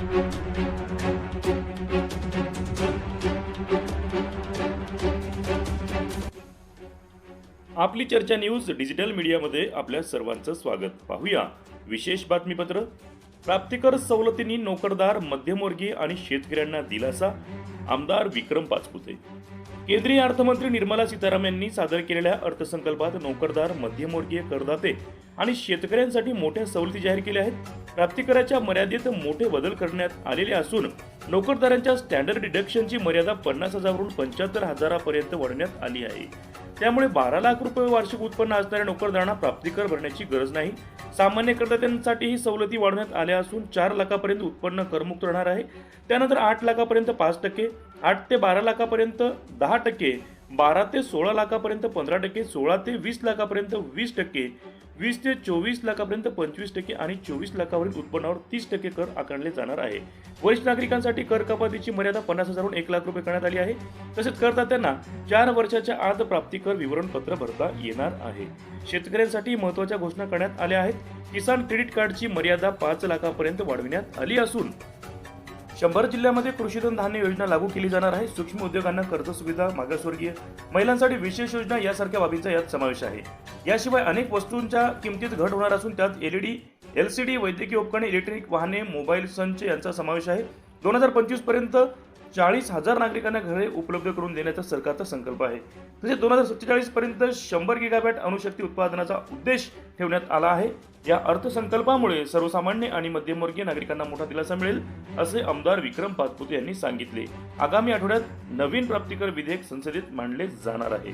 आपली चर्चा news digital मीडियामध्ये आपल्या सर्वांचं स्वागत. पाहूया विशेष बातमीपत्र. प्राप्तिकर सवलतींनी नोकरदार मध्यमवर्गीय आणि शेतकऱ्यांना दिलासा. आमदार विक्रम पाचपुते. केंद्रीय अर्थमंत्री निर्मला सीतारामन यांनी सादर केलेल्या अर्थसंकल्पात नोकरदार मध्यमवर्गीय करदाते आणि शेतकऱ्यांसाठी मोठ्या सवलती जाहीर केल्या आहेत. प्राप्तिकराच्या मर्यादेत मोठे बदल करण्यात आलेले असून नोकरदारांच्या स्टँडर्ड डिडक्शनची मर्यादा पन्नास हजारवरून पंच्याहत्तर हजारापर्यंत वाढवण्यात आली आहे. त्यामुळे बारा लाख रुपये वार्षिक उत्पन्न असणाऱ्या नोकरदारांना प्राप्तिकर भरण्याची गरज नाही. सामान्य करदात्यांसाठी ही सवलती वाढवण्यात आल्या असून चार लाखापर्यंत उत्पन्न करमुक्त राहणार आहे. त्यानंतर आठ लाखापर्यंत पाच टक्के आठ ते बारा लाखापर्यंत दहा टक्के बारा ते सोळा लाखापर्यंत पंधरा टक्के सोळा ते वीस लाखापर्यंत वीस टक्के वीस ते चोवीस लाखापर्यंत पंचवीस टक्के आणि चोवीस लाखावरील उत्पन्नावर तीस टक्के कर आकारले जाणार आहे. वरिष्ठ नागरिकांसाठी कर कपातीची मर्यादा पन्नास हजारहून एक लाख रुपये करण्यात आली आहे. तसेच करदात्यांना चार वर्षाच्या आत प्राप्तिकर विवरणपत्र भरता येणार आहे. शेतकऱ्यांसाठी महत्त्वाच्या घोषणा करण्यात आल्या आहेत. किसान क्रेडिट कार्डची मर्यादा पाच लाखापर्यंत वाढविण्यात आली असून शंभर जिल्ह्यामध्ये कृषीधन धान्य योजना लागू केली जाणार आहे. सूक्ष्म उद्योगांना कर्ज सुविधा मागासवर्गीय महिलांसाठी विशेष योजना यासारख्या बाबींचा यात समावेश आहे. याशिवाय अनेक वस्तूंच्या किमतीत घट होणार असून त्यात एलईडी एलसीडी वैद्यकीय उपकरणे इलेक्ट्रॉनिक वाहने मोबाईल संच यांचा समावेश आहे. दोन हजार पंचवीसपर्यंत चाळीस हजार नागरिकांना घरे उपलब्ध करून देण्याचा सरकारचा संकल्प आहे. तसेच दोन हजार सत्तेचाळीस पर्यंत शंभर गिगाबॅट अणुशक्ती उत्पादनाचा उद्देश ठेवण्यात आला आहे. या अर्थसंकल्पामुळे सर्वसामान्य आणि मध्यमवर्गीय नागरिकांना मोठा दिलासा मिळेल असे आमदार विक्रम पाचपुते यांनी सांगितले. आगामी आठवड्यात नवीन प्राप्तिकर विधेयक संसदेत मांडले जाणार आहे.